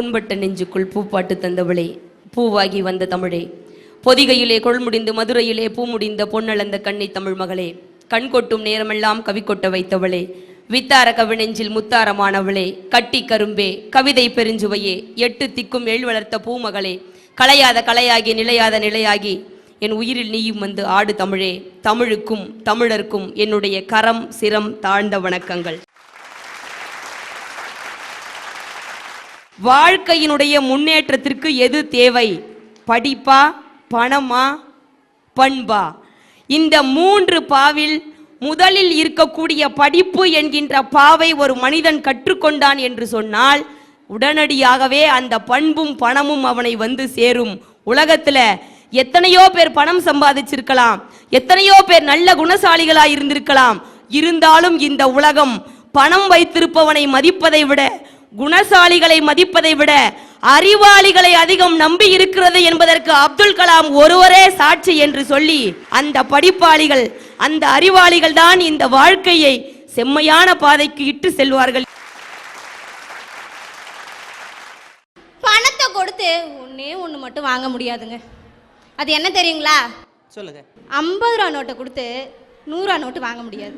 புண்பட்ட நெஞ்சுக்குள் பூப்பாட்டு தந்தவளே பூவாகி வந்த தமிழே. பொதிகையிலே கொள்முடிந்து மதுரையிலே பூ முடிந்த பொன்னளந்த கண்ணி தமிழ் மகளே. கண் கொட்டும் நேரமெல்லாம் கவி கொட்ட வைத்தவளே. வித்தார கவினெஞ்சில் முத்தாரமானவளே. கட்டி கரும்பே கவிதை பெருஞ்சுவையே. எட்டு திக்கும் எழு வளர்த்த பூமகளே. கலையாத கலையாகி நிலையாத நிலையாகி என் உயிரில் நீயும் வந்து ஆடு தமிழே. தமிழுக்கும் தமிழர்க்கும் என்னுடைய கரம் சிரம் தாழ்ந்த வணக்கங்கள். வாழ்க்கையினுடைய முன்னேற்றத்திற்கு எது தேவை? படிப்பா பணமா பண்பா? இந்த மூன்று பாவில் முதலில் இருக்கக்கூடிய படிப்பு என்கின்ற பாவை ஒரு மனிதன் கற்றுக்கொண்டான் என்று சொன்னால் உடனடியாகவே அந்த பண்பும் பணமும் அவனை வந்து சேரும். உலகத்தில் எத்தனையோ பேர் பணம் சம்பாதிச்சிருக்கலாம் எத்தனையோ பேர் நல்ல குணசாலிகளாக இருந்திருக்கலாம். இருந்தாலும் இந்த உலகம் பணம் வைத்திருப்பவனை மதிப்பதை விட குணசாலிகளை மதிப்பதை விட அறிவாளிகளை அதிகம் நம்பி இருக்கிறது என்பதற்கு அப்துல் கலாம் ஒருவரே சாட்சி என்று சொல்லி அந்த படிப்பாளிகள் அந்த அறிவாளிகள் தான் இந்த வாழ்க்கையை செம்மையான பாதைக்கு இட்டு செல்வார்கள். பணத்தை கொடுத்து ஒண்ணே ஒன்று மட்டும் வாங்க முடியாதுங்க. அது என்ன தெரியுங்களா? சொல்லுங்க. ஐம்பது ரூபா நோட்டை கொடுத்து நூறுரூவா நோட்டு வாங்க முடியாது.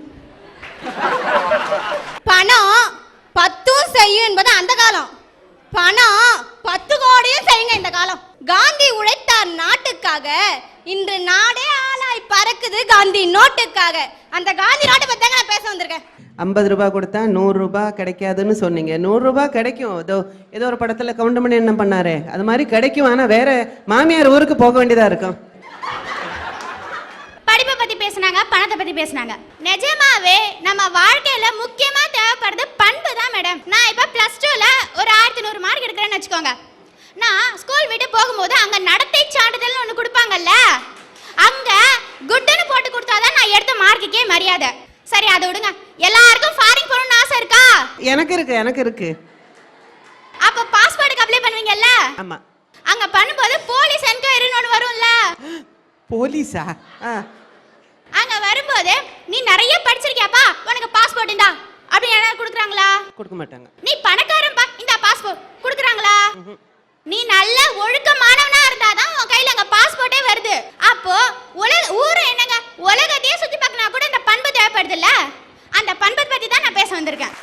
பணம் செய்யும் என்பது அந்த காலம். பணம் பத்து கோடியும் செய்யுங்க இந்த காலம். காந்தி உழைத்தார் நாட்டுக்காக. இன்று நாடே ஆளாய் பறக்குது காந்தி நோட்டுக்காக. அந்த காந்தி நோட்டை பத்தி நான் பேச வந்திருக்கேன். ஐம்பது ரூபாய் கொடுத்தா நூறு ரூபாய் கிடைக்காதுன்னு சொன்னீங்க. நூறு ரூபாய் கிடைக்கும். ஏதோ ஏதோ ஒரு படத்துல கவுண்டமணி என்ன பண்ணாரு? அது மாதிரி கிடைக்கும். ஆனா வேற மாமியார் ஊருக்கு போக வேண்டியதா இருக்கும். படிப்பை பத்தி பேசுனாங்க பணத்தை பத்தி பேசுனாங்க. நிஜமாவே நம்ம வாழ்க்கையில முக்கியமா தேவைப்படுறது பண்பு தான் மேடம் நான் இப்ப பிளஸ் டூல ஒரு ஆயிரத்தி நூறு மார்க் எடுக்கிறேன்னு வச்சுக்கோங்க. நான் ஸ்கூல் விட்டு போகும்போது அங்க நடத்தை சான்றிதழ்னு ஒன்று கொடுப்பாங்கல்ல அங்க குட்டுன்னு போட்டு கொடுத்தாதான் நான் எடுத்த மார்க்குக்கே மரியாதை. சரி அதை விடுங்க. எல்லாருக்கும் ஃபாரின் போகணும்னு ஆசை இருக்கா? எனக்கு இருக்கு எனக்கு இருக்கு. அப்ப பாஸ்போர்ட்டுக்கு அப்ளை பண்ணுவீங்கல்ல? ஆமா. அங்க பண்ணும்போது போலீஸ் என்கொயரின்னு ஒன்று வரும்ல. போலீஸா ஆ? அங்க வரும்போது நீ நிறைய படிச்சிருக்கியாப்பா உனக்கு பாஸ்போர்ட் இந்தா அப்படி யாராவது குடுக்குறாங்களா? கொடுக்க மாட்டாங்க. நீ பணக்காரன் பா. இந்த பாஸ்போர்ட் கொடுக்குறாங்களா? நீ நல்ல ஒழுக்கமானவனா இருந்தாதான் உன் கையில அங்க பாஸ்போர்ட்டே வருது. அப்போ உலக ஊர் என்னங்க? உலகத்தையே சுத்தி பார்க்கனா கூட இந்த பண்பு தேவைப்படுது இல்ல அந்த பண்பை பத்தி தான் நான் பேச வந்திருக்கேன்.